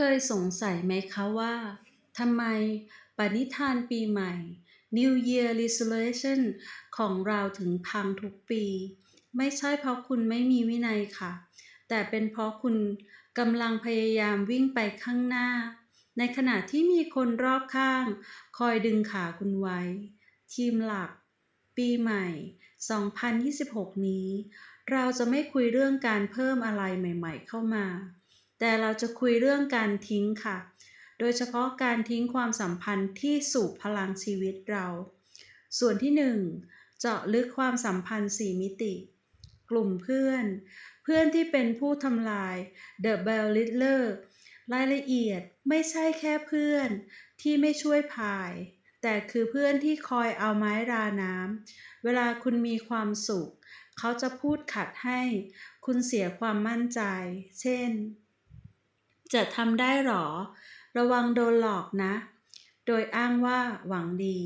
เคยสงสัยไหมคะว่าทำไมปณิธานปีใหม่ New Year Resolution ของเราถึงพังทุกปี ไม่ใช่เพราะคุณไม่มีวินัยค่ะ แต่เป็นเพราะคุณกำลังพยายามวิ่งไปข้างหน้า ในขณะที่มีคนรอบข้าง คอยดึงขาคุณไว้ ทีมหลัก ปีใหม่ 2026 นี้ เราจะไม่คุยเรื่องการเพิ่มอะไรใหม่ ๆ เข้ามา แต่เราจะคุยเรื่องการทิ้งค่ะ โดยเฉพาะการทิ้งความสัมพันธ์ที่สูบพลังชีวิตเรา ส่วนที่ 1 เจาะลึกความสัมพันธ์ 4 มิติ กลุ่มเพื่อน เพื่อนที่เป็นผู้ทำลาย The Bell Littler รายละเอียดไม่ใช่แค่เพื่อนที่ไม่ช่วยพาย แต่คือเพื่อนที่คอยเอาไม้ราน้ำเวลาคุณมีความสุข เขาจะพูดขัดให้ คุณเสียความมั่นใจ เช่น จะทำได้หรอ ระวังโดนหลอกนะ โดยอ้างว่าหวังดี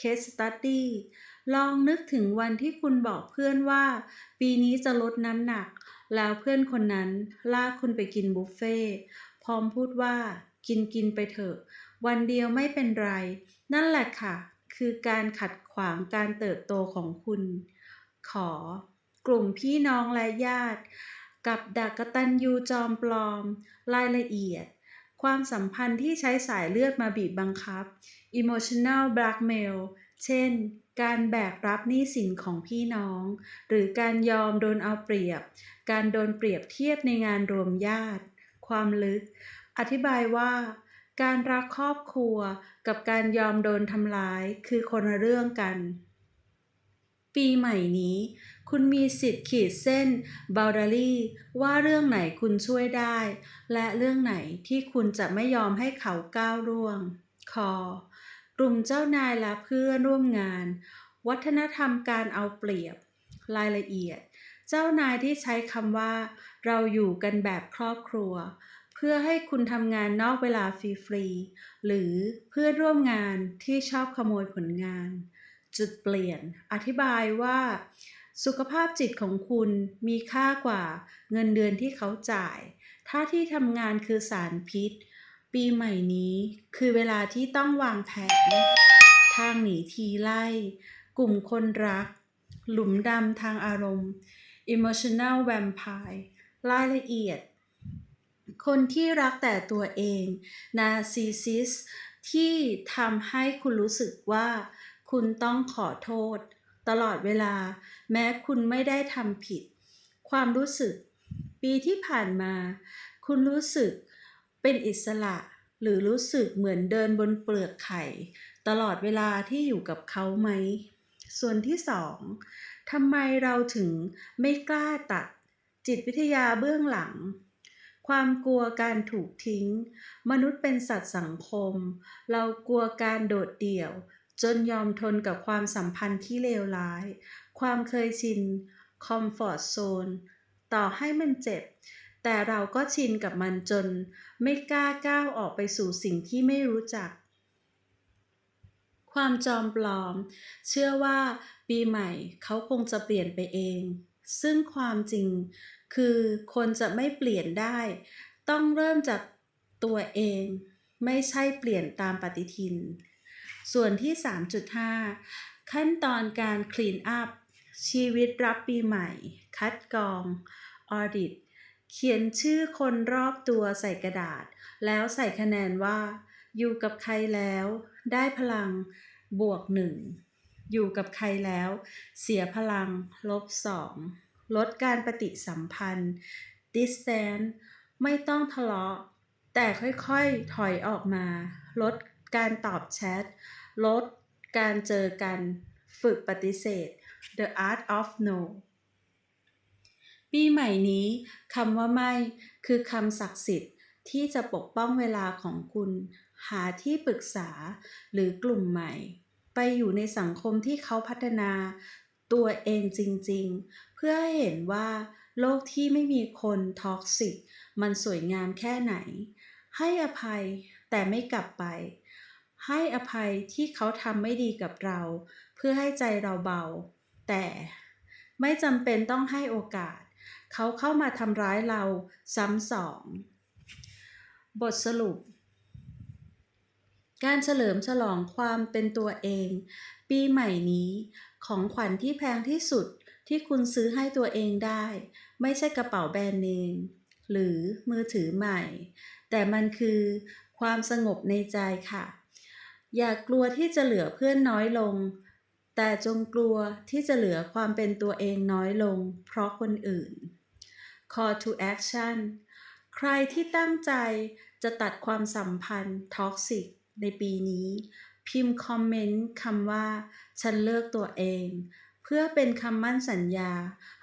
Case Study ลองนึกถึงวันที่คุณบอกเพื่อนว่า ปีนี้จะลดน้ำหนัก แล้วเพื่อนคนนั้นลากคุณไปกินบุฟเฟ่พร้อมพูดว่า กินกินไปเถอะ วันเดียวไม่เป็นไร นั่นแหละค่ะ คือการขัดขวางการเติบโตของคุณ ขอ กลุ่มพี่น้องและญาติ กับดักกตันยูจอมปลอม รายละเอียด ความสัมพันธ์ที่ใช้สายเลือดมาบีบบังคับ emotional blackmail เช่น การแบกรับหนี้สินของพี่น้อง หรือการยอมโดนเอาเปรียบ การโดนเปรียบเทียบในงานรวมญาติ ความลึก อธิบายว่า การรักครอบครัวกับการยอมโดนทำร้ายคือคนละเรื่องกัน ปีใหม่นี้ คุณมีสิทธิ์ขีดเส้น b า u ด a รี่ว่าเรื่องไหนคุณช่วยได้ และเรื่องไหนที่คุณจะไม่ยอมให้เขาก้าวล่วง คอ กลุ่มเจ้านายและเพื่อนร่วมงาน วัฒนธรรมการเอาเปรียบ รายละเอียด เจ้านายที่ใช้คำว่า เราอยู่กันแบบครอบครัวเพื่อให้คุณทำงานนอกเวลาฟรีๆ หรือเพื่อนร่วมงานที่ชอบขโมยผลงาน จุดเปลี่ยน อธิบายว่าสุขภาพจิตของคุณมีค่ากว่าเงินเดือนที่เขาจ่าย ถ้าที่ทำงานคือสารพิษ ปีใหม่นี้คือเวลาที่ต้องวางแผน ทางหนีทีไล่ กลุ่มคนรัก หลุมดำทางอารมณ์ emotional vampire รายละเอียด คนที่รักแต่ตัวเอง narcissist ที่ทำให้คุณรู้สึกว่า คุณต้องขอโทษ ตลอดเวลา แม้คุณไม่ได้ทำผิด ความรู้สึก ปีที่ผ่านมา คุณรู้สึกเป็นอิสระ หรือรู้สึกเหมือนเดินบนเปลือกไข่ ตลอดเวลาที่อยู่กับเขาไหม ส่วนที่สองทำไมเราถึงไม่กล้าตัด จิตวิทยาเบื้องหลังความกลัวการถูกทิ้ง มนุษย์เป็นสัตว์สังคม เรากลัวการโดดเดี่ยว จนยอมทนกับความสัมพันธ์ที่เลวร้าย ความเคยชิน comfort zone ต่อให้มันเจ็บ แต่เราก็ชินกับมันจน ไม่กล้าก้าวออกไปสู่สิ่งที่ไม่รู้จัก ความจอมปลอม เชื่อว่าปีใหม่เขาคงจะเปลี่ยนไปเอง ซึ่งความจริงคือคนจะไม่เปลี่ยนได้ ต้องเริ่มจากตัวเอง ไม่ใช่เปลี่ยนตามปฏิทิน ส่วนที่ 3.5 ขั้นตอนการ clean up ชีวิตรับปีใหม่ คัดกรอง audit เขียนชื่อคนรอบตัวใส่กระดาษ แล้วใส่คะแนนว่า อยู่กับใครแล้ว ได้พลังบวกหนึ่งอยู่กับใครแล้ว เสียพลัง ลบสองลดการปฏิสัมพันธ์ distance ไม่ต้องทะเลาะ แต่ค่อยๆ ถอยออกมา ลด การตอบแชท ลด การเจอกัน ฝึกปฏิเสธ The Art of No ปีใหม่นี้คำว่าไม่คือคำศักดิ์สิทธิ์ที่จะปกป้องเวลาของคุณ หาที่ปรึกษาหรือกลุ่มใหม่ ไปอยู่ในสังคมที่เขาพัฒนาตัวเองจริงๆ เพื่อให้เห็นว่า โลกที่ไม่มีคนท็อกซิกมันสวยงามแค่ไหน ให้อภัยแต่ไม่กลับไป ให้อภัยที่เขาทำไม่ดีกับเรา เพื่อให้ใจเราเบา แต่ไม่จำเป็นต้องให้โอกาส เขาเข้ามาทำร้ายเราซ้ำสอง บทสรุป การเฉลิมฉลองความเป็นตัวเอง ปีใหม่นี้ของขวัญที่แพงที่สุดที่คุณซื้อให้ตัวเองได้ ไม่ใช่กระเป๋าแบรนด์เนมหรือมือถือใหม่ แต่มันคือความสงบในใจค่ะ อย่ากลัวที่จะเหลือเพื่อนน้อยลง แต่จงกลัวที่จะเหลือความเป็นตัวเองน้อยลง เพราะคนอื่น Call to action ใครที่ตั้งใจจะตัดความสัมพันธ์ท็อกซิกในปีนี้ พิมพ์คอมเมนต์คำว่า ฉันเลิกตัวเอง เพื่อเป็นคำมั่นสัญญา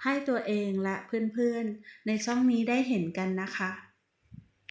ให้ตัวเองและเพื่อนๆ ในช่องนี้ได้เห็นกันนะคะ